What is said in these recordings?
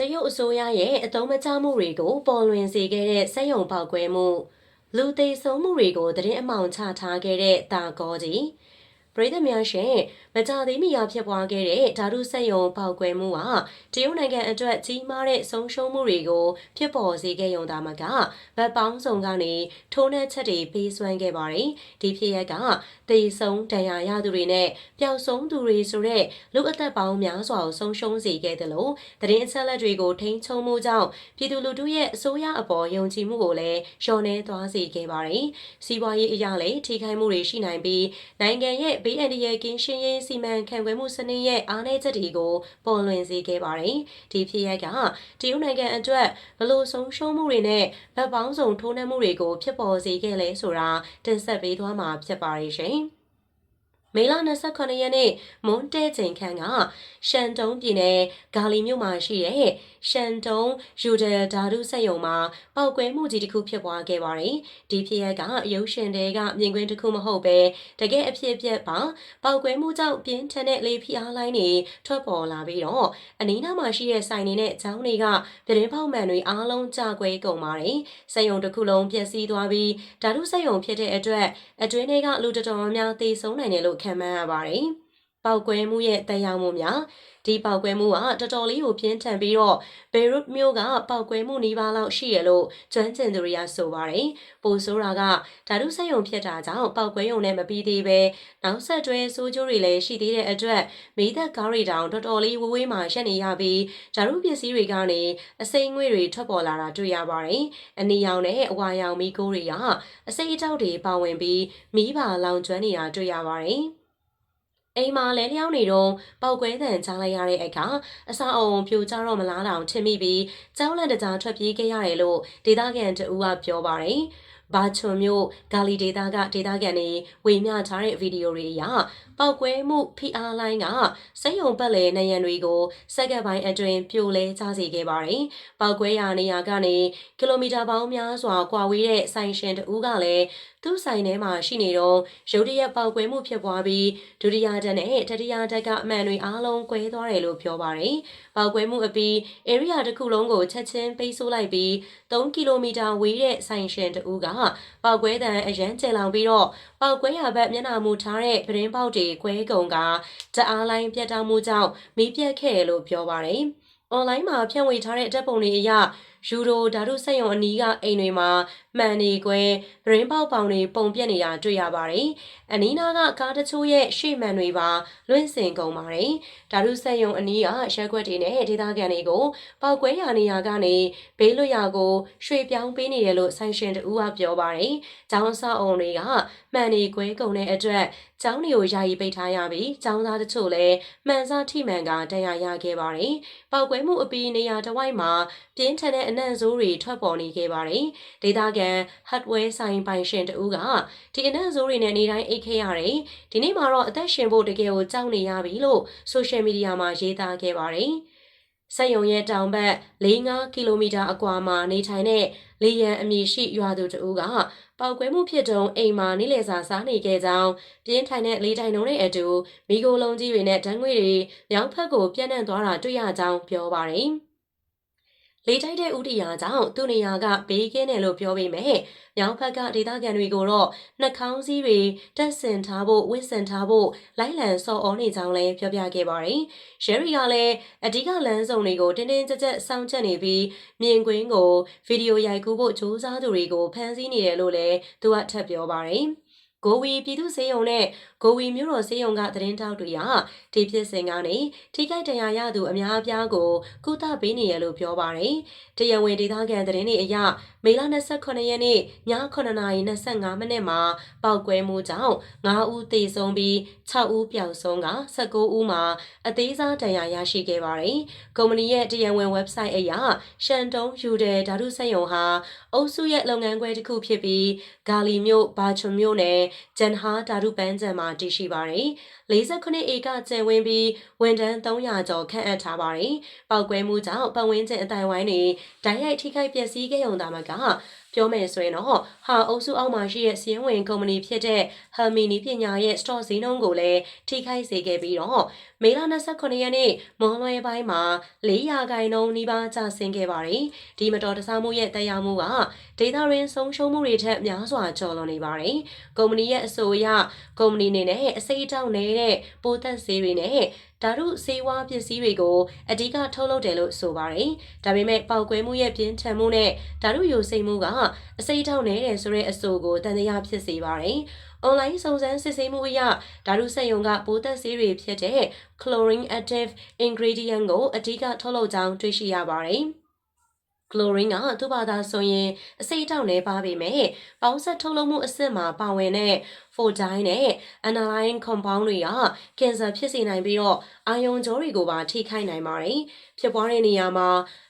တရုတ်အစိုးရရဲ့အသုံးမချမှုတွေကိုပေါ်လွင်စေခဲ့တဲ့စက်ယုံပေါက်ကွဲမှုလူသိဆုံးမှုတွေကိုသတင်းအမှောင်ချထားခဲ့တဲ့တာကောကြီး ပရိသတ်များရှင်မကြသေးမီရဖြစ်ပွားခဲ့တဲ့ဓာတုစက်ယုံပေါက်ကွဲမှုဟာတရုတ်နိုင်ငံအတွက်ကြီးမားတဲ့ဆုံးရှုံးမှုတွေကိုဖြစ်ပေါ်စေခဲ့ရုံသာမကဗတ်ပေါင်းစုံကနေထိုးနှက်ချက်တွေပေးစွမ်းခဲ့ပါတယ်ဒီဖြစ်ရက်ကတေဆုံးဒဏ်ရာရသူတွေနဲ့ပျောက်ဆုံးသူတွေဆိုတဲ့လူအသက်ပေါင်းများစွာကိုဆုံးရှုံးစေခဲ့တယ်လို့သတင်းအချက်အလက်တွေကိုထိန်းချုပ်မှုကြောင့်ပြည်သူလူထုရဲ့အစိုးရအပေါ်ယုံကြည်မှုကိုလည်းလျှော့နှဲသွားစေခဲ့ပါတယ်စီးပွားရေးအရာလည်းထိခိုက်မှုတွေရှိနိုင်ပြီးနိုင်ငံရဲ့ဘေးအန္တရာယ်ကင်းရှင်းရေးစီမံခန့်ခွဲမှုစနစ်ရဲ့အားနည်းချက်တွေကိုပေါ်လွင်စေခဲ့ပါတယ်။ဒီဖြစ်ရပ်ကတရုတ်နိုင်ငံအတွက်ဘလို့ဆုံးရှုံးမှုတွေနဲ့ဗတ်ပေါင်းစုံထိုးနှက်မှုတွေကိုဖြစ်ပေါ်စေခဲ့လဲဆိုတာတင်ဆက်ပေးသွားမှာဖြစ်ပါတယ်ရှင်။ မေလ29ရက်နေ့မွန်းတဲချိန်ခန့်ကရှန်တုံးပြည်နယ်ဂါလီမြို့မှာရှိတဲ့ရှန်တုံးယူဒယ်ဓာတုစက်ယုံမှာပောက်ကွဲမှုကြီးတစ်ခုဖြစ်ပွားခဲ့ပါတယ်။ဒီဖြစ်ရပ်ကရုပ်ရှင်တွေကမြင်ကွင်းတစ်ခုမဟုတ်ပဲတကယ်အဖြစ်အပျက်ပါပောက်ကွဲမှုကြောင့်ပြင်းထန်တဲ့လေဖိအားလိုင်းတွေထွက်ပေါ်လာပြီးတော့အနီးနားမှာရှိတဲ့ဆိုင်တွေနဲ့ကျောင်းတွေကပြတင်းပေါက်မှန်တွေအားလုံးကျကွဲကုန်ပါတယ်။စက်ယုံတစ်ခုလုံးပျက်စီးသွားပြီးဓာတုစက်ယုံဖြစ်တဲ့အတွက်အတွင်းတွေကလူတော်တော်များများသေဆုံးနိုင်တယ်လို့ခံမှန်းရပါတယ်။ပောက်ကွဲမှုရဲ့တန်ရောင်မှုများ ဒီပောက်ကွဲမှုကတော်တော်လေးကိုပြင်းထန်ပြီးတော့ဘေရွတ်မြို့ကပောက်ကွဲမှုနီးပါးလောက်ရှိရလို့ကျွမ်းကျင်သူတွေကဆိုပါတယ်။ပိုဆိုးတာကဓာတုဆက်ယုံဖြစ်တာကြောင့်ပောက်ကွဲယုံနဲ့မပြီးသေးပဲနောက်ဆက်တွဲဆိုးကျိုးတွေလည်းရှိသေးတဲ့အတွက်မိသက်ကားရီတောင်တော်တော်လေးဝေးဝေးမှရက်နေရပြီးဓာတုပစ္စည်းတွေကနေအစိမ်းငွေတွေထွက်ပေါ်လာတာတွေ့ရပါတယ်။အနီရောင်နဲ့အဝါရောင်မီးကိုးတွေကအစိမ်းအတောက်တွေပါဝင်ပြီးမီးပါလောင်ကျွမ်းနေတာတွေ့ရပါတယ်။ အိမ်မှာလဲလျောင်းနေတော့ပောက်ကွဲတန်ကြားလိုက်ရတဲ့အခါအစာအုံပြိုကျတော့မလားတောင်ထင်မိပြီးကြောက်လန့်တကြားထွက်ပြေးခဲ့ရတယ်လို့ဒေသခံတဦးကပြောပါတယ်။ဘာချွန်မြို့ဂါလီဒေတာကဒေတာကန်တွေဝေမျှထားတဲ့ဗီဒီယိုတွေအရပောက်ကွဲမှုဖိအားလိုင်းကစက်ယုံပတ်လေနေရန်တွေကိုစက္ကန့်ပိုင်းအတွင်းပြိုလဲချစေခဲ့ပါတယ်။ပောက်ကွဲရာနေရာကနေကီလိုမီတာပေါင်းများစွာကွာဝေးတဲ့ဆိုင်ရှင်တဦးကလည်းသူ့ဆိုင်ထဲမှာရှိနေတော့ရုတ်တရက်ပောက်ကွဲမှုဖြစ်ပွားပြီးဒုတိယတက်နဲ့တတိယတက်ကအမှန်တွေအားလုံးကွဲသွားတယ်လို့ပြောပါတယ်။ပောက်ကွဲမှုအပြီး area တစ်ခုလုံးကိုချက်ချင်းပိတ်ဆို့လိုက်ပြီး3ကီလိုမီတာဝေးတဲ့ဆိုင်ရှင်တဦးကပောက်ကွဲတံအရန်ကျလောင်ပြီးတော့ပောက်ကွဲရဘက်မျက်နှာမူထားတဲ့ပရင်ပေါက်တွေကွဲကုန်ကတအားလိုင်းပြတ်တောက်မှုကြောင့်မီးပြတ်ခဲ့တယ်လို့ပြောပါတယ်။ online မှာဖြန့်ဝေထားတဲ့ဓာတ်ပုံတွေအရ ယူရိုဓာတုစက်ရုံအနီးကအိမ်တွေမှာမှန်နေကွဲဗရင်းပေါက်ပေါင်တွေပုံပြက်နေတာတွေ့ရပါတယ်။အနီးနားကကားတချို့ရဲ့ရှေ့မှန်တွေပါလွင့်စင်ကုန်ပါတယ်။ဓာတုစက်ရုံအနီးကရက်ွက်တွေနဲ့ဒေသခံတွေကိုပောက်ကွဲရာနေရာကနေဘေးလွတ်ရာကိုရွှေ့ပြောင်းပေးနေတယ်လို့ဆိုင်ရှင်တူကပြောပါတယ်။ကျောင်းဆောက်အုံတွေကမှန်နေကွဲကုန်တဲ့အတွက် ကျောင်းတွေကိုယာယီပိတ်ထားရပြီးကျောင်းသားတချို့လည်းမှန်စားထိမှန်ကတရားရခဲ့ပါတယ်။ပောက်ကွဲမှုအပြီးနေရာတစ်ဝိုက်မှာပြင်းထန်တဲ့အနံ့ဆိုးတွေထွက်ပေါ်နေခဲ့ပါတယ်။ဒေသခံ hardware ဆိုင်ပိုင်ရှင်တဦးကဒီအနံ့ဆိုးတွေနဲ့နေတိုင်းအိတ်ခဲ့ရတယ်။ဒီနေ့မှာတော့အသက်ရှင်ဖို့တကယ်ကိုကြောက်နေရပြီလို့ social media မှာရေးသားခဲ့ပါတယ်။ စက်ရုံရဲ့တောင်ဘက်၄ -5 ကီလိုမီတာအကွာမှာနေထိုင်တဲ့လေရန်အမည်ရှိရွာသူတဦးကပောက်ကွဲမှုဖြစ်တုံအိမ်မှာနေလေစာစားနေခဲ့ကြောင်းပြင်းထိုင်တဲ့လေတိုင်လုံးနဲ့အတူမိโกလုံးကြီးတွေနဲ့ဓာတ်ငွေတွေမြောက်ဖက်ကိုပြန့်နှံ့သွားတာတွေ့ရကြောင်းပြောပါတယ်။ လေတိုက်တဲ့ဥတီယာကြောင့်သူ့နေရာကဘေးကင်းတယ်လို့ပြောပေမဲ့မြောက်ဘက်ကဒေသခံတွေကိုတော့နှာခေါင်းစည်းတွေတက်ဆင်ထားဖို့ဝစ်ဆင်ထားဖို့လိုက်လံစော်ဩနေကြောင်းလည်းပြောပြခဲ့ပါတယ်။ရဲရီကလည်းအဓိကလမ်းဆောင်တွေကိုတင်းတင်းကြပ်ကြပ်စောင့်ချက်နေပြီးမြင်ကွင်းကိုဗီဒီယိုရိုက်ကူးဖို့စူးစမ်းသူတွေကိုဖမ်းဆီးနေတယ်လို့လည်းသူကထပ်ပြောပါတယ်။ ကိုဝီပြည်သူ့စေယုံနဲ့ကိုဝီမြို့တော်စေယုံကသတင်းတောက်တွေကဒီဖြစ်စဉ်ကနေထိခိုက်ဒဏ်ရာရသူအများအပြားကိုကုသပေးနေရလို့ပြောပါတယ်။တရားဝင်ဒေသခံသတင်းတွေအရမေလ29ရက်နေ့ည9:25မိနစ်မှာပောက်ကွဲမှုကြောင့်9ဦးသေဆုံးပြီး6ဦးပျောက်ဆုံးက19ဦးမှာအသေးစားဒဏ်ရာရရှိခဲ့ပါတယ်။ကုမ္ပဏီရဲ့တရားဝင် website အရရှန်တုံးယူတဲ့ဓာတုစက်ယုံဟာအုပ်စုရဲ့လုပ်ငန်းခွဲတစ်ခုဖြစ်ပြီးဂါလီမြို့ဘာချွန်မြို့နယ်ဂျန်ဟာဓာတုပန်းချံမှာတည်ရှိပါတယ်။48ဧကကျန်ဝင်းပြီးဝန်ထမ်း300ကျော်ခန့်အပ်ထားပါတယ်။ပောက်ကွဲမှုကြောင့်ပတ်ဝန်းကျင်အတိုင်းဝိုင်းတွေဓာတ်ရိုက်ထိခိုက်ပျက်စီးခဲ့ုံသာမကပြောမယ်ဆိုရင်တော့ဟာအုပ်စုအောက်မှာရှိတဲ့စီးရင်ဝင်ကုမ္ပဏီဖြစ်တဲ့ Hermini ပညာရဲ့ store ဈေးနှုန်းကိုလည်းထိခိုက်စေခဲ့ပြီးတော့ မေလ29ရက်နေ့မွန်လွဲပိုင်းမှာ400ခိုင်နှုန်းနီးပါးကျဆင်းခဲ့ပါတယ်။ဒီမတော်တဆမှုရဲ့တရားမှုကဒေတာရင်းဆုံးရှုံးမှုတွေထက်များစွာကျော်လွန်နေပါတယ်။ကုမ္ပဏီရဲ့အဆိုအရကုမ္ပဏီအနေနဲ့အစိတ်အတောက်နေတဲ့ပိုးသက်ဆေးတွေနဲ့ဓာတုဆေးဝါးပစ္စည်းတွေကိုအဓိကထုတ်လုပ်တယ်လို့ဆိုပါတယ်။ဒါပေမဲ့ပောက်ကွဲမှုရဲ့ပြင်းထန်မှုနဲ့ဓာတုယိုစိမ့်မှုကအစိတ်အတောက်နေတဲ့ဆိုတဲ့အဆိုကိုတန်တရားဖြစ်စေပါတယ်။ online စုံစမ်းစစ်ဆေးမှုအရဓာတုစက်ယုံကပိုးသက်ဆေးတွေဖြစ်တဲ့ chlorine active ingredient ကိုအဓိကထုတ်လုပ်ကြောင်းတွေ့ရှိရပါတယ်။ chlorine ကသူ့ဘာသာဆိုရင်အစိတ်အတောက်နဲ့ပါပေမဲ့ပေါင်းဆက်ထုတ်လုပ်မှုအဆင့်မှာပါဝင်တဲ့ photine နဲ့ aniline compound တွေကကင်ဆာဖြစ်စေနိုင်ပြီးတော့အာယုံကြောတွေကိုပါထိခိုက်နိုင်ပါတယ်။ဖြစ်ပွားတဲ့နေရာမှာ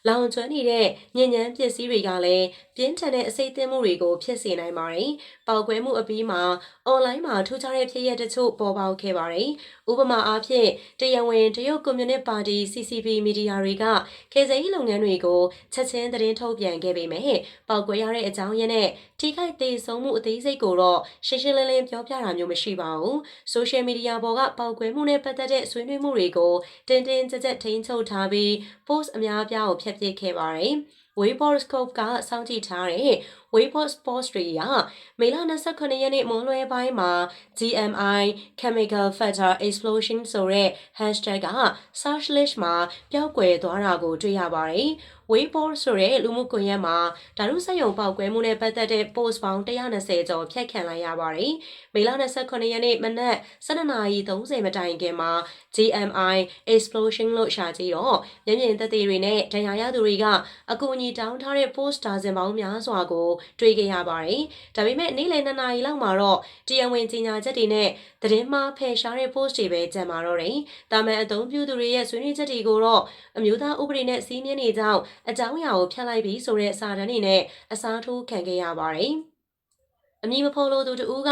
လောင်ကျွမ်းနေတဲ့ညဉ့်ညမ်းပစ္စည်းတွေကလည်းပြင်းထန်တဲ့အစိတ်အသင့်မှုတွေကိုဖြစ်စေနိုင်ပါတယ်။ပေါက်ကွဲမှုအပြီးမှာ online မှာထူးခြားတဲ့ဖြစ်ရပ်တချို့ပေါ်ပေါက်ခဲ့ပါတယ်။ဥပမာအားဖြင့်တရားဝင်တရုတ်ကွန်မြူနစ်ပါတီ CCP မီဒီယာတွေကခေတ်စားရေးလုပ်ငန်းတွေကိုချက်ချင်းသတင်းထုတ်ပြန်ခဲ့ပေမဲ့ပေါက်ကွဲရတဲ့အကြောင်းရင်းနဲ့ ထိခိုက်သေးဆုံးမှုအသေးစိတ်ကိုတော့ရှင်းရှင်းလင်းလင်းပြောပြတာမျိုးမရှိပါဘူး။ social media ပေါ်ကပေါက်ကွဲမှုနဲ့ပတ်သက်တဲ့ဆွေးနွေးမှုတွေကိုတင်းတင်းကြပ်ကြပ်ထိန်းချုပ်ထားပြီး post အများအပြားကိုဖျက်ပစ်ခဲ့ပါတယ်။ Weiborscope ကစောင့်ကြည့်ထားတဲ့ Weibo Sports တွေရမေလ29ရက်နေ့မွန်းလွဲပိုင်းမှာ GMI Chemical Factor Explosion ဆိုတဲ့ hashtag က search list မှာပျောက်ကွယ်သွားတာကိုတွေ့ရပါတယ်။ Weibo ဆိုတဲ့လူမှုကွန်ရက်မှာဓာတုစက်ရုံပေါက်ကွဲမှုနဲ့ပတ်သက်တဲ့ post ပေါင်း120ကျော်ဖြတ်ခံလိုက်ရပါတယ်။မေလ29ရက်နေ့မနက်12:30မတိုင်ခင်မှာ GMI explosion လို့ရှာကြည့်တော့မျက်မြင်သက်သေတွေနဲ့ဒဏ်ရာရသူတွေကအကူအညီတောင်းထားတဲ့ post ဒါဇင်ပေါင်းများစွာကိုတွေ့ခဲ့ရပါတယ်။ဒါပေမဲ့နေ့လယ်2နာရီလောက်မှာတော့တရားဝင်ကြေညာချက်တွေနဲ့သတင်းမှားဖယ်ရှားတဲ့ post တွေပဲကျန်ပါတော့တယ်။တာမန်အသုံးပြုသူတွေရဲ့ဆွေးနွေးချက်တွေကိုတော့အမျိုးသားဥပဒေနဲ့စီးမြင်နေကြောင်းအကြောင်းအရာကိုဖျက်လိုက်ပြီးဆိုတဲ့စာတမ်းတွေနဲ့အစားထိုးခံခဲ့ရပါတယ်။ အမည်မဖော်လို့သူတူက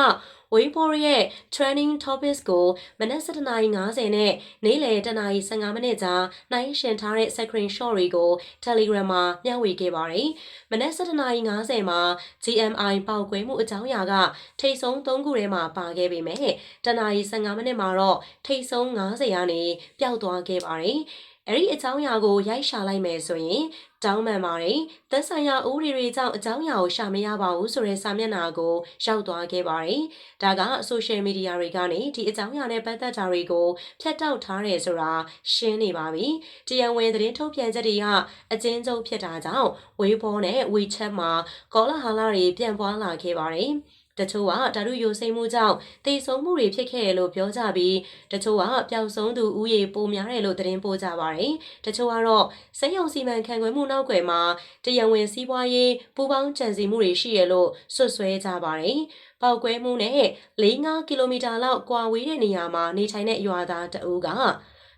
Weibo ရဲ့ training topics ကိုမနက်7:50နဲ့နေ့လယ်10:15မိနစ်ကြားနှိုင်းယှဉ်ထားတဲ့ screenshot တွေကို Telegram မှာမျှဝေခဲ့ပါတယ်။မနက်7:50မှာ GMI ပေါက်ကွဲမှုအကြောင်းအရာကထိတ်ဆုံး3ခုထဲမှာပါခဲ့ပေမဲ့10:15မိနစ်မှာတော့ထိတ်ဆုံး90ရာနေပျောက်သွားခဲ့ပါတယ်။ အဲ့ဒီအကြောင်းအရာကိုရိုက်ရှာလိုက်မယ်ဆိုရင်တောင်းပန်ပါတယ်။သက်ဆိုင်ရာဥပဒေတွေကြောင့်အကြောင်းအရာကိုရှာမရပါဘူးဆိုတဲ့စာမျက်နှာကိုရောက်သွားခဲ့ပါတယ်။ဒါက social media တွေကနေဒီအကြောင်းအရာနဲ့ပတ်သက်တာတွေကိုဖြတ်တောက်ထားတယ်ဆိုတာရှင်းနေပါပြီ။တရားဝင်သတင်းထုတ်ပြန်ချက်တွေကအကျဉ်းချုပ်ဖြစ်တာကြောင့် Weibo နဲ့ WeChat မှာကောလာဟလတွေပြန့်ပွားလာခဲ့ပါတယ်။ တချို့ကဓာတုယိုစိမ့်မှုကြောင့်တိတ်ဆုံးမှုတွေဖြစ်ခဲ့တယ်လို့ပြောကြပြီးတချို့ကပျောက်ဆုံးသူဥယေပိုများတယ်လို့သတင်းပို့ကြပါတယ်။တချို့ကတော့စက်ရုံစီမံခန့်ခွဲမှုနောက်ွယ်မှာတရားဝင်စီးပွားရေးပူးပေါင်းကြံစည်မှုတွေရှိရလို့ဆွဆွဲကြပါတယ်။ပောက်ကွဲမှုနဲ့၄ -5 ကီလိုမီတာလောက်ကွာဝေးတဲ့နေရာမှာနေထိုင်တဲ့ရွာသားတအူးက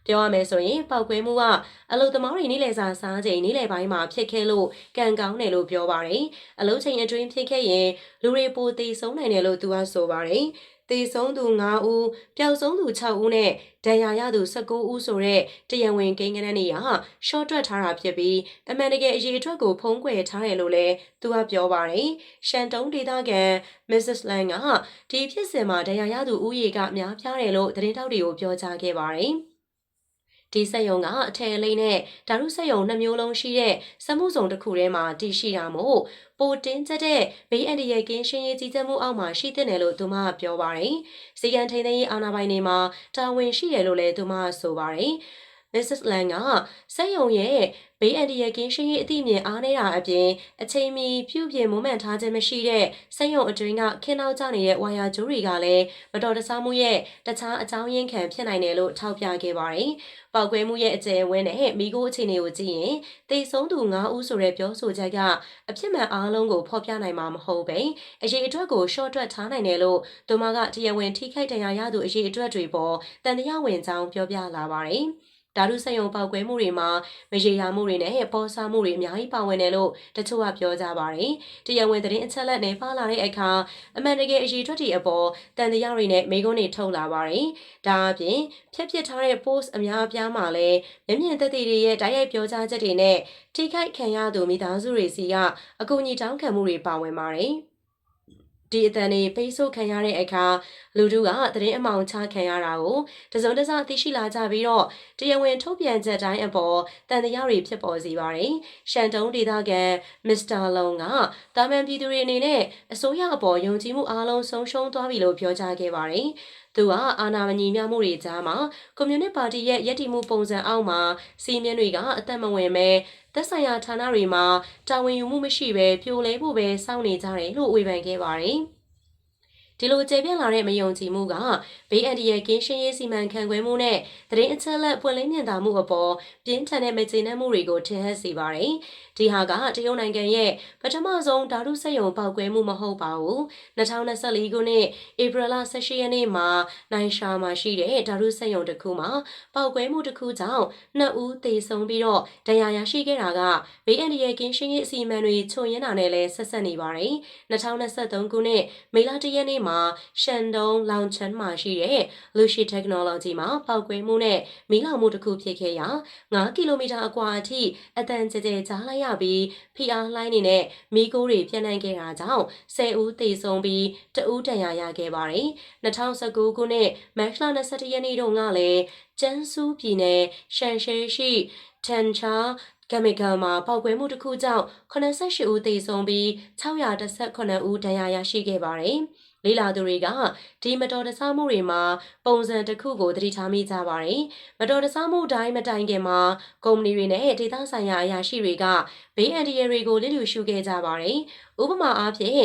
ပြောရမယ်ဆိုရင်ပောက်ကွဲမှုကအလုသမားတွေနေ့လယ်စာစားချိန်နေ့လယ်ပိုင်းမှာဖြစ်ခဲ့လို့ကံကောင်းတယ်လို့ပြောပါတယ်။အလုချိန်အတွင်းဖြစ်ခဲ့ရင်လူတွေပိုသေးဆုံးနိုင်တယ်လို့သူကဆိုပါတယ်။သေဆုံးသူ9ဦးပျောက်ဆုံးသူ6ဦးနဲ့ဒဏ်ရာရသူ19ဦးဆိုတဲ့တရံဝင်ကိန်းကနန်းတွေကရှော့တွက်ထားတာဖြစ်ပြီးအမှန်တကယ်အရေးအတွက်ကိုဖုံးကွယ်ထားတယ်လို့လည်းသူကပြောပါတယ်။ရှန်တုံးဒေသခံ Mrs. Lang ကဒီဖြစ်စဉ်မှာဒဏ်ရာရသူဦးရေကများပြားတယ်လို့သတင်းတောက်တွေကိုပြောကြားခဲ့ပါတယ်။ ဒီစက်ယုံကအထည်အလိမ့်နဲ့ဓာတုစက်ယုံနှမျိုးလုံးရှိတဲ့စက်မှုစုံတစ်ခုထဲမှာတည်ရှိတာမို့ပိုတင်းကျပ်တဲ့ဘေးအန္တရာယ်ကင်းရှင်းရေးကြီးကြပ်မှုအောက်မှာရှိတဲ့နယ်လို့သူမကပြောပါတယ်။စီကံထိန်သိမ်းရေးအာဏာပိုင်တွေမှာတာဝန်ရှိတယ်လို့လည်းသူမကဆိုပါတယ်။ Mrs. Lang ကစက်ယုံရဲ့ဘေးအန္တရာယ်ကင်းရှင်းရေးအသည့်မြင်အားနေတာအပြင်အချိန်မီပြုပြင်မွမ်းမံထားခြင်းမရှိတဲ့စက်ယုံအတွင်းကခင်းနောက်ကျနေတဲ့ဝါယာကြိုးတွေကလည်းမတော်တဆမှုရဲ့တခြားအကြောင်းရင်းခံဖြစ်နိုင်တယ်လို့ထောက်ပြခဲ့ပါတယ်။ပောက်ကွဲမှုရဲ့အကျယ်ဝန်းနဲ့မိခိုးအခြေအနေကိုကြည့်ရင်တေဆုံးသူ9ဦးဆိုတဲ့ပြောဆိုချက်ကအဖြစ်မှန်အားလုံးကိုဖော်ပြနိုင်မှာမဟုတ်ပဲအရေးအတွက်ကိုရှော့တွက်ထားနိုင်တယ်လို့ဒိုမာကတရားဝင်ထိခိုက်တရားရသူအရေးအတွက်တွေပေါ်တန်တရားဝင်ကြောင်းပြောပြလာပါတယ်။ ဓာတုစက်ရုံပေါက်ကွဲမှုတွေမှာမရေရာမှုတွေနဲ့ပေါ်ဆမှုတွေအများကြီးပါဝင်တယ်လို့တချို့ကပြောကြပါတယ်။တရားဝင်သတင်းအချက်အလက်နဲ့ပါလာတဲ့အခါအမှန်တကယ်အရေးထွက်တီအပေါ်တန်တရားတွေနဲ့မိကုန်းတွေထုတ်လာပါတယ်။ဒါအပြင်ဖြတ်ပစ်ထားတဲ့ post အများအပြားမှာလည်းမျက်မြင်သက်သေတွေရဲ့တိုက်ရိုက်ပြောကြားချက်တွေနဲ့ထိခိုက်ခံရသူမိသားစုတွေစီကအကူအညီတောင်းခံမှုတွေပါဝင်ပါတယ်။ ဒီအတန်တွေဖိတ်ဆို့ခံရတဲ့အခါလူတို့ကသတင်းအမှောင်ချခံရတာကိုတစုံတစသိရှိလာကြပြီးတော့တရားဝင်ထုတ်ပြန်ချက်တိုင်းအပေါ်တန်တရားတွေဖြစ်ပေါ်စေပါတယ်။ရှန်တုံးဒေသခံမစ္စတာလုံကတာမန်ပြည်သူတွေအနေနဲ့အစိုးရအပေါ်ယုံကြည်မှုအားလုံးဆုံးရှုံးသွားပြီလို့ပြောကြားခဲ့ပါတယ်။သူကအာဏာမညီမျှမှုတွေကြားမှာကွန်မြူနစ်ပါတီရဲ့ရည်တည်မှုပုံစံအောက်မှာစီးမြင်တွေကအသက်မဝင်ပဲသက်ဆိုင်ရာဌာနတွေမှာတာဝန်ယူမှုမရှိဘဲပြိုလဲဖို့ပဲစောင့်နေကြတယ်လို့ဝေဖန်ခဲ့ပါတယ်။ ဒီလိုကျေပြန့်လာတဲ့မယုံကြည်မှုကဘေးအန္တရာယ်ကင်းရှင်းရေးစီမံခန့်ခွဲမှုနဲ့သတင်းအချက်အလက်ပွင့်လင်းမြင်သာမှုအပေါ်ပြင်းထန်တဲ့မကျေနပ်မှုတွေကိုထင်ဟပ်စေပါတယ်။ဒီဟာကတရုတ်နိုင်ငံရဲ့ပထမဆုံးဓာတုစက်ရုံပေါက်ကွဲမှုမဟုတ်ပါဘူး။2024ခုနှစ်ဧပြီလ18ရက်နေ့မှာနိုင်ရှာမှာရှိတဲ့ဓာတုစက်ရုံတစ်ခုမှာပေါက်ကွဲမှုတစ်ခုကြောင့်နှစ်ဦးသေဆုံးပြီးတော့ဒဏ်ရာရရှိခဲ့တာကဘေးအန္တရာယ်ကင်းရှင်းရေးအစီအမံတွေချုံရင်းတာနဲ့လည်းဆက်ဆက်နေပါတယ်။2023ခုနှစ်မေလ1ရက်နေ့မှာရှန်တုံလောင်ချန်မှာရှိတဲ့ Lucy Technology မှာပေါက်ကွဲမှုနဲ့မီးလောင်မှုတစ်ခုဖြစ်ခဲ့ရာ9ကီလိုမီတာအကွာအထိအတန်ကျကျကြားလိုက်ရပြီးဖိအားလှိုင်းနေတဲ့မီးကိုးတွေပြန့်နှံ့ခဲ့တာကြောင့်10ဦးသေဆုံးပြီးတဦးဒဏ်ရာရခဲ့ပါတယ်။2019ခုနှစ်မတ်လ21ရက်နေ့တုန်းကလည်းကျန်းစူးပြည်နယ်ရှန်ရှဲရှိတန်ချာကမီကယ်မှာပေါက်ကွဲမှုတစ်ခုကြောင့်88ဦးသေဆုံးပြီး618ဦးဒဏ်ရာရရှိခဲ့ပါတယ်။ လေးလာသူတွေကဒီမတော်တဆမှုတွေမှာပုံစံတစ်ခုကိုသတိထားမိကြပါတယ်။မတော်တဆမှုတိုင်းမတိုင်ခင်မှာကုမ္ပဏီတွေနဲ့ဒေသဆိုင်ရာအရာရှိတွေကဘေးအန္တရာယ်တွေကိုလစ်လျူရှုခဲ့ကြပါတယ်။ဥပမာအားဖြင့်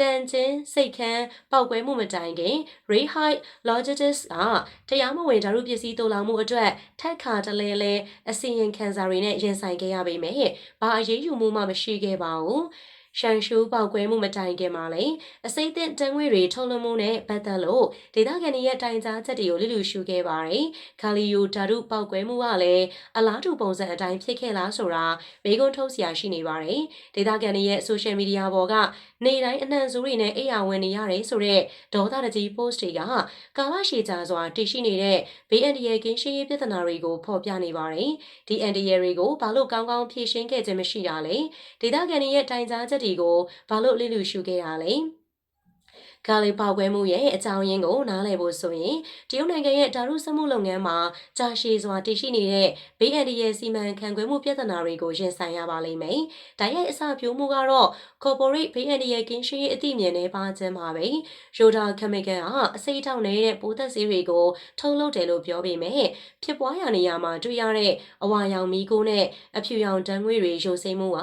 တန်ချင်းစိတ်ခမ်းပောက်ကွဲမှုမတိုင်ခင် Rehide Logistics ကတရားမဝင်ဓာတ်ပစ္စည်းတိုးလောင်မှုအတွက်ထက်ခါတလဲလဲအစီရင်ခံစာတွေနဲ့ရင်ဆိုင်ခဲ့ရပေမဲ့ဘာအရေးယူမှုမှမရှိခဲ့ပါဘူး။ ရှန်ရှူးပေါက်ကွဲမှုမတိုင်ခင်မှာလည်းအစိမ့်သင့်တန်ငွေတွေထုတ်လွှင့်မှုနဲ့ပတ်သက်လို့ဒေသခံတွေရဲ့တိုင်ကြားချက်တွေကိုလိလူရှုခဲ့ပါတယ်။ခါလီယိုဓာတုပေါက်ကွဲမှုကလည်းအလားတူပုံစံအတိုင်းဖြစ်ခဲ့လားဆိုတာမေးခွန်းထုတ်စရာရှိနေပါတယ်။ဒေသခံတွေရဲ့ဆိုရှယ်မီဒီယာပေါ်ကနေတိုင်းအနှံ့ဆိုးတွေနဲ့အိယာဝင်နေရတယ်ဆိုတော့ဒေါသတကြီး post တွေကကာလရှည်ကြာစွာတည်ရှိနေတဲ့ဘေးအန္တရာယ်ကင်းရှင်းရေးပြဿနာတွေကိုဖော်ပြနေပါတယ်။ဒီအန္တရာယ်တွေကိုဘာလို့ကောင်းကောင်းဖြေရှင်းခဲ့ခြင်းမရှိတာလဲ။ဒေသခံတွေရဲ့တိုင်ကြားချက်တွေကိုဘာလို့လစ်လူရှုခဲ့တာလဲ။ ကာလီပေါက်ကွဲမှုရဲ့အကြောင်းရင်းကိုနားလည်ဖို့ဆိုရင်တရုတ်နိုင်ငံရဲ့ဓာတုစက်မှုလုပ်ငန်းမှာကြာရှည်စွာတည်ရှိနေတဲ့ဘေးအန္တရာယ်စီမံခန့်ခွဲမှုပြဿနာတွေကိုရင်ဆိုင်ရပါလိမ့်မယ်။ဒါရဲ့အစပြိုးမှုကတော့ corporate ဘေးအန္တရာယ်ကင်းရှင်းရေးအသိဉာဏ်နဲ့ပါခြင်းပါပဲ။ Yoda Chemical ကအစိတ်ထောက်နေတဲ့ပိုးသက်ဆေးတွေကိုထုတ်လုပ်တယ်လို့ပြောပေမဲ့ဖြစ်ပွားရာနေရာမှာတွေ့ရတဲ့အဝါရောင်မီးကိုနဲ့အဖြူရောင်ဓာတ်ငွေတွေရုပ်စိမ်းမှုက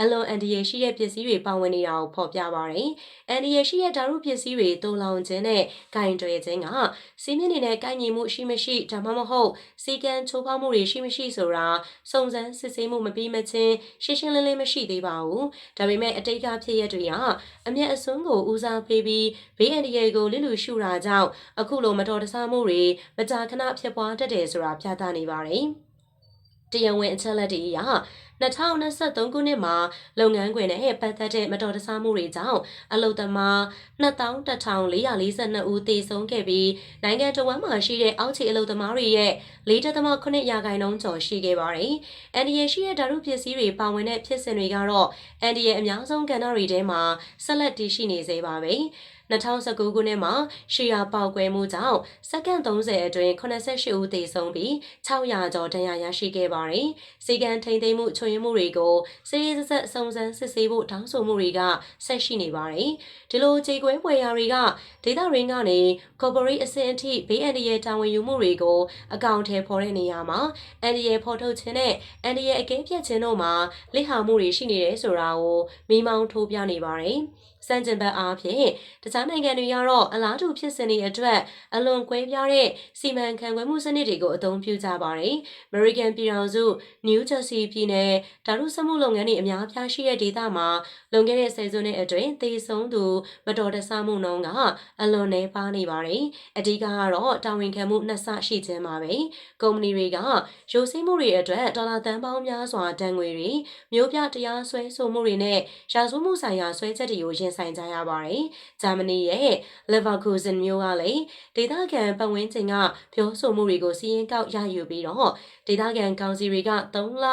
အလွန်အန္တရာယ်ရှိတဲ့ပစ္စည်းတွေပါဝင်နေတာကိုဖော်ပြပါတယ်။အန္တရာယ်ရှိတဲ့ဓာတုပစ္စည်းတွေတုံလောင်ခြင်းနဲ့ဂိုင်တွယ်ခြင်းကစီးမြင့်နေတဲ့ကိုင်ညီမှုရှိမရှိဒါမှမဟုတ်စီကံချိုးဖောက်မှုတွေရှိမရှိဆိုတာစုံစမ်းစစ်ဆေးမှုမပြီးမချင်းရှင်းရှင်းလင်းလင်းမရှိသေးပါဘူး။ဒါပေမဲ့အတိတ်ကဖြစ်ရတွေကအမျက်အစွန်းကိုဦးစားပေးပြီးဘေးအန္တရာယ်ကိုလစ်လူရှုတာကြောင့်အခုလိုမတော်တဆမှုတွေမကြာခဏဖြစ်ပွားတတ်တယ်ဆိုတာပြသနေပါတယ်။ တရားဝင်အချက်လက်တွေအရ2023ခုနှစ်မှာလုပ်ငန်းခွင်နဲ့ပတ်သက်တဲ့မတော်တဆမှုတွေကြောင့်အလုသမား21,442ဦးသေဆုံးခဲ့ပြီးနိုင်ငံတော်ဝန်မှာရှိတဲ့အောက်ခြေအလုသမားတွေရဲ့4.8ရာခိုင်နှုန်းကျော်ရှိခဲ့ပါတယ်။အန်ဒီရဲ့ရှိတဲ့ဓာတုပစ္စည်းတွေပါဝင်တဲ့ဖြစ်စဉ်တွေကတော့အန်ဒီရဲ့အများဆုံးကဏ္ဍတွေထဲမှာဆက်လက်တည်ရှိနေသေးပါပဲ။ 2019ခုနှစ်မှာရှီယာပေါက်ကွဲမှုကြောင့်စက္ကန့်30အတွင်း88ဦးသေဆုံးပြီး600ကျော်ဒဏ်ရာရရှိခဲ့ပါတယ်။စီကံထိန်သိမ်းမှုချွေမှုတွေကိုစေးစက်စုံစမ်းစစ်ဆေးဖို့တောင်းဆိုမှုတွေကဆက်ရှိနေပါတယ်။ဒီလိုခြေခွဲပွေရာတွေကဒေတာရင်းကနေ corporate အဆင့်အထိဘေးအန္တရာယ်တာဝန်ယူမှုတွေကိုအကောင့်ထဲဖော်တဲ့နေရာမှာအန္တရာယ်ဖော်ထုတ်ခြင်းနဲ့အန္တရာယ်အကဲဖြတ်ခြင်းတို့မှာလိဟာမှုတွေရှိနေတယ်ဆိုတာကိုမိမောင်းထိုးပြနေပါတယ်။ စံကျင်ဘက်အားဖြင့်တခြားနိုင်ငံတွေကတော့အလားတူဖြစ်စဉ်တွေအတွက်အလွန်ကွဲပြားတဲ့စီမံခန့်ခွဲမှုစနစ်တွေကိုအသုံးပြုကြပါတယ်။ American ပြည်ထောင်စု New Jersey ပြည်နယ်ဓာတုစက်မှုလုပ်ငန်းတွေအများပြားရှိတဲ့ဒေသမှာလွန်ခဲ့တဲ့ဆယ်စုနှစ်အတွင်းသေဆုံးသူမတော်တဆမှုနှုန်းကအလွန်နည်းပါးနေပါတယ်။အဓိကကတော့တာဝန်ခံမှုနှစ်ဆရှိခြင်းပါပဲ။ကုမ္ပဏီတွေကရိုးစင်းမှုတွေအတွက်ဒေါ်လာတန်ပေါင်းများစွာတန်ငွေတွေမျိုးပြတရားစွဲဆိုမှုတွေနဲ့ရာဇဝတ်မှုဆိုင်ရာဆွဲချက်တွေကိုရင်ဆိုင်ကြရပါတယ်။ဂျာမနီရဲ့ Leverkusen မြို့ကလည်းဒေသခံပတ်ဝန်းကျင်ကပြောဆိုမှုတွေကိုစီးရင်ကောက်ရယူပြီးတော့ဒေသခံကောင်စီတွေက3လ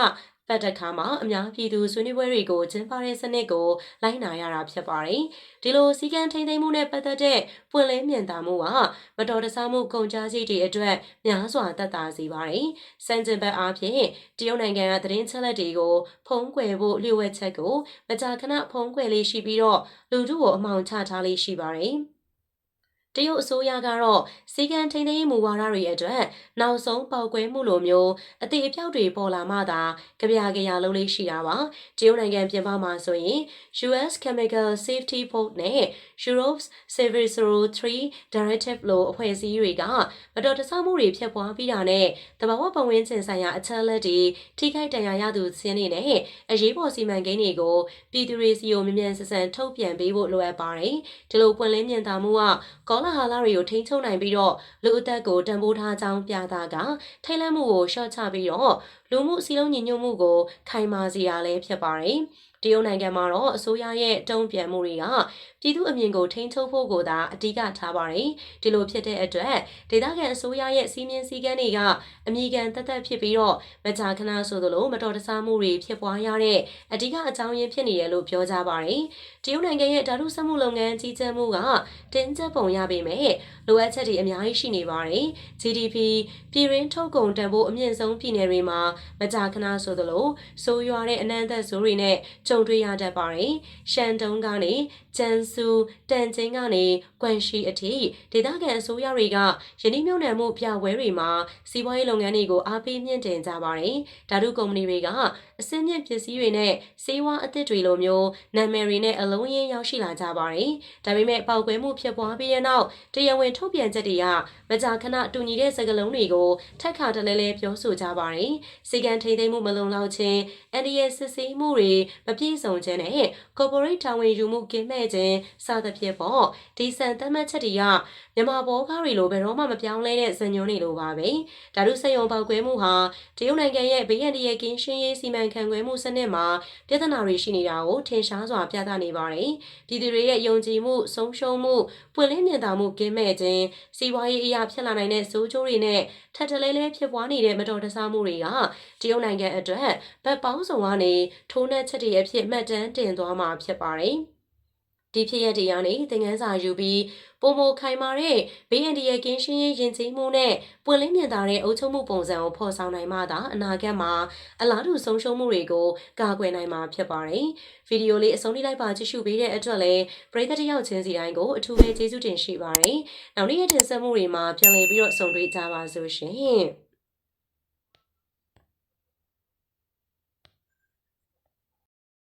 ပတ်တခါမှာအများပြည်သူဆွေးနွေးပွဲတွေကိုကျင်းပတဲ့စနစ်ကိုလိုက်နာရတာဖြစ်ပါတယ်။ဒီလိုစီကံထိန်သိမ်းမှုနဲ့ပတ်သက်တဲ့ပွင့်လင်းမြင်သာမှုကမတော်တဆမှုကုန်ကြစည်တွေအတွက်များစွာသက်သာစေပါတယ်။စံကျင်ဘက်အားဖြင့်တရုတ်နိုင်ငံကသတင်းချက်လက်တွေကိုဖုံးကွယ်ဖို့လျှို့ဝှက်ချက်ကိုမကြာခဏဖုံးကွယ်လေးရှိပြီးတော့လူထုကိုအမှောင်ချထားလေးရှိပါတယ်။ တရုတ်အစိုးရကတော့စီကံထိန်းသိမ်းရေးမူဝါဒတွေအတွက်နောက်ဆုံးပေါက်ကွဲမှုလိုမျိုးအသေးအပြောက်တွေပေါ်လာမှသာကြပြကြရလုံးလေးရှိတာပါတရုတ်နိုင်ငံပြင်ပမှာဆိုရင် US Chemical Safety Board နဲ့ Europe's Several 3 Directive လိုအဖွဲ့အစည်းတွေကမတော်တဆမှုတွေဖြစ်ပွားပြီးတာနဲ့တဘာဝပတ်ဝန်းကျင်ဆိုင်ရာအချက်အလက်တွေထိခိုက်ဒဏ်ရာရသူစင်းတွေနဲ့အရေးပေါ်စီမံကိန်းတွေကိုပြည်သူတွေစီကိုမြန်မြန်ဆန်ဆန်ထုတ်ပြန်ပေးဖို့လိုအပ်ပါတယ်ဒီလိုပွင့်လင်းမြင်သာမှုကကောလာဟာလတွေကိုထိန်းချုပ်နိုင်ပြီးတော့လူအသက်ကိုတန်ဖိုးထားကြောင်းပြတာကထိုင်လန့်မှုကိုရှော့ချပြီးတော့လူမှုစီလုံးညီညွတ်မှုကိုခိုင်မာစေရလည်းဖြစ်ပါတယ်။ တရုတ်နိုင်ငံမှာတော့အစိုးရရဲ့တုံ့ပြန်မှုတွေကပြည်သူအမြင်ကိုထိန်းချုပ်ဖို့ကိုသာအဓိကထားပါတယ်။ဒီလိုဖြစ်တဲ့အတွက်ဒေသခံအစိုးရရဲ့စီမင်းစည်းကမ်းတွေကအမိခံတက်တက်ဖြစ်ပြီးတော့မကြာခဏဆိုသလိုမတော်တဆမှုတွေဖြစ်ပွားရတဲ့အဓိကအကြောင်းရင်းဖြစ်နေတယ်လို့ပြောကြပါတယ်။တရုတ်နိုင်ငံရဲ့ဓာတုစက်မှုလုပ်ငန်းကြီးကြပ်မှုကတင်းကျပ်ပုံရပေမဲ့လိုအပ်ချက်တွေအများကြီးရှိနေပါတယ်။ GDP ပြည်ရင်းထုတ်ကုန်တန်ဖိုးအမြင့်ဆုံးပြည်နယ်တွေမှာမကြာခဏဆိုသလိုဆိုးရွားတဲ့အနံ့သက်ဆိုးတွေနဲ့ကြုံတွေ့ရတတ်ပါတယ်။ရှန်တုံးကနေကျန်ဆူတန်ချင်းကနေကွမ်ရှိအထိဒေသခံအစိုးရတွေကယင်းနှမြုံနယ်မှုပြပွဲတွေမှာစီးပွားရေးလုပ်ငန်းတွေကိုအားပေးမြင့်တင်ကြပါတယ်။ဓာတုကုမ္ပဏီတွေက အစင်းမြင့်ပစ္စည်းတွေနဲ့စေဝါအသစ်တွေလိုမျိုးနာမည်တွေနဲ့အလုံးရင်းရောက်ရှိလာကြပါတယ်။ဒါပေမဲ့ပေါက်ကွဲမှုဖြစ်ပွားပြီးတဲ့နောက်တရားဝင်ထုတ်ပြန်ချက်တွေကမကြာခဏတူညီတဲ့စကားလုံးတွေကိုထက်ခါတလဲလဲပြောဆိုကြပါတယ်။စီကံထိန်သိမ်းမှုမလုံလောက်ခြင်း NDS စစ်ဆေးမှုတွေမပြည့်စုံခြင်းနဲ့ corporate တာဝန်ယူမှုကင်းမဲ့ခြင်းစသဖြင့်ပေါ့ဒီစံသတ်မှတ်ချက်တွေကမြန်မာဘောကားတွေလိုဘယ်တော့မှမပြောင်းလဲတဲ့ဇညွန်းတွေလိုပါပဲဓာတုစက်ရုံပေါက်ကွဲမှုဟာတရုတ်နိုင်ငံရဲ့ဘေးရန်တရကင်းရှင်းရေးစီမံခန့်ခွဲမှုစနစ်မှာပြဿနာတွေရှိနေတာကိုထင်ရှားစွာပြသနေပါတယ်ပြည်သူတွေရဲ့ယုံကြည်မှုဆုံးရှုံးမှုပွင့်လင်းမြင်သာမှုကင်းမဲ့ခြင်းစီးပွားရေးအရာဖြစ်လာနိုင်တဲ့စိုးကျိုးတွေနဲ့ထပ်တလဲလဲဖြစ်ပွားနေတဲ့မတော်တဆမှုတွေကတရုတ်နိုင်ငံအတွက်ဗတ်ပေါင်းစုံကနေထိုးနှက်ချက်တွေအဖြစ်မှတ်တမ်းတင်သွားမှာဖြစ်ပါတယ်။ ဒီဖြစ်ရတရားနဲ့သင်ခန်းစာယူပြီးပုံမခိုင်မာတဲ့ဘေးအန္တရာယ်ကင်းရှင်းရေးယဉ်ကျေးမှုနဲ့ပွင့်လင်းမြင်သာတဲ့အုပ်ချုပ်မှုပုံစံကိုဖော်ဆောင်နိုင်မှသာအနာဂတ်မှာအလားတူဆုံးရှုံးမှုတွေကိုကာကွယ်နိုင်မှာဖြစ်ပါတယ်။ဗီဒီယိုလေးအဆုံးထိလိုက်ပါကြည့်ရှုပေးတဲ့အတွက်လည်းပရိသတ်တယောက်ချင်းစီတိုင်းကိုအထူးပဲကျေးဇူးတင်ရှိပါတယ်။နောက်နေ့ရက်တင်ဆက်မှုတွေမှာပြန်လည်ပြီးတော့ဆုံတွေ့ကြပါစို့ရှင်။